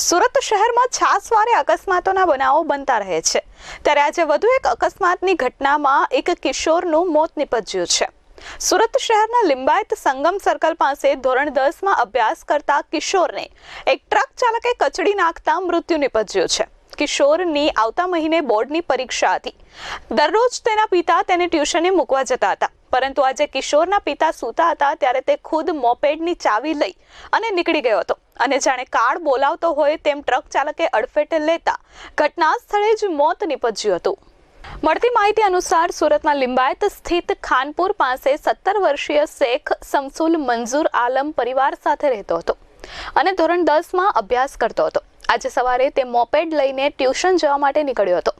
સુરત શહેરમાં છાસવારે અકસ્માતોના બનાવો બનતા રહે છે. ત્યારે આજે વધુ એક અકસ્માતની ઘટનામાં એક કિશોરનું મોત નિપજ્યું છે. સુરત શહેરના લિંબાયત સંગમ સર્કલ પાસે ધોરણ દસમાં અભ્યાસ કરતા કિશોરને એક ટ્રક ચાલકે કચડી નાખતા મૃત્યુ નિપજ્યું છે. કિશોરની આવતા મહિને બોર્ડની પરીક્ષા હતી. દરરોજ તેના પિતા તેને ટ્યુશને મૂકવા જતા હતા. પરંતુ આજે કિશોરના પિતા સૂતા હતા ત્યારે તે ખુદ મોપેડની ચાવી લઈ અને નીકળી ગયો હતો. અને જાણે કાર્ડ બોલાવતો હોય તેમ ટ્રક ચાલકે અડફેટે લેતા ઘટના સ્થળે જ મોત નીપજ્યું હતું. મળતી માહિતી અનુસાર સુરતના લિંબાયત સ્થિત ખાનપુર પાસે સત્તર વર્ષીય શેખ સમસુલ મંજૂર આલમ પરિવાર સાથે રહેતો હતો અને ધોરણ દસમાં અભ્યાસ કરતો હતો. આજે સવારે તે મોપેડ લઈને ટ્યુશન જવા માટે નીકળ્યો હતો.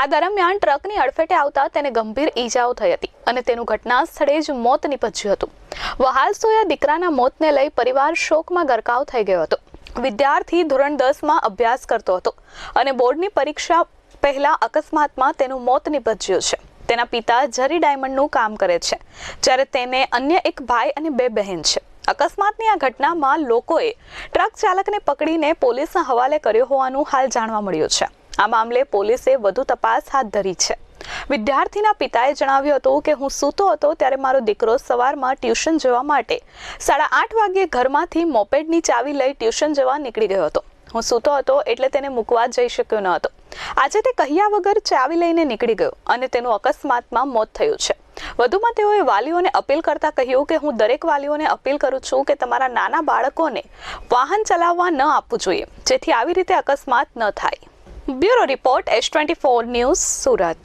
આ દરમિયાન ટ્રકની અડફેટે આવતા તેને ગંભીર ઈજાઓ થઈ હતી અને તેનું ઘટના સ્થળે જ મોત નીપજ્યું હતું. વહાલ સોયા દીકરાના મોતને લઈ પરિવાર શોકમાં ગરકાવ થઈ ગયો હતો. વિદ્યાર્થી ધોરણ દસમાં અભ્યાસ કરતો હતો અને બોર્ડની પરીક્ષા પહેલા અકસ્માતમાં તેનું મોત નીપજ્યું છે. તેના પિતા જરી ડાયમંડનું કામ કરે છે, જ્યારે તેને અન્ય એક ભાઈ અને બે બહેન છે. અકસ્માતની આ ઘટનામાં લોકોએ ટ્રક ચાલકને પકડીને પોલીસના હવાલે કર્યો હોવાનું હાલ જાણવા મળ્યું છે. આ મામલે પોલીસે વધુ તપાસ હાથ ધરી છે. વિદ્યાર્થીના પિતાએ જણાવ્યું હતું કે, હું સૂતો હતો ત્યારે મારો દીકરો સવારમાં ટ્યુશન જવા માટે સાડા આઠ વાગ્યે ઘરમાંથી મોપેડની ચાવી લઈ ટ્યુશન જવા નીકળી ગયો હતો. હું સૂતો હતો એટલે તેને મૂકવા જઈ શક્યો ન હતો. આજે તે કહ્યા વગર ચાવી લઈને નીકળી ગયો અને તેનું અકસ્માતમાં મોત થયું છે. વધુમાં તેઓએ વાલીઓને અપીલ કરતા કહ્યું કે હું દરેક વાલીઓને અપીલ કરું છું કે તમારા નાના બાળકોને વાહન ચલાવવા ન આપવું જોઈએ, જેથી આવી રીતે અકસ્માત ન થાય. Bureau report S twenty four news Surat.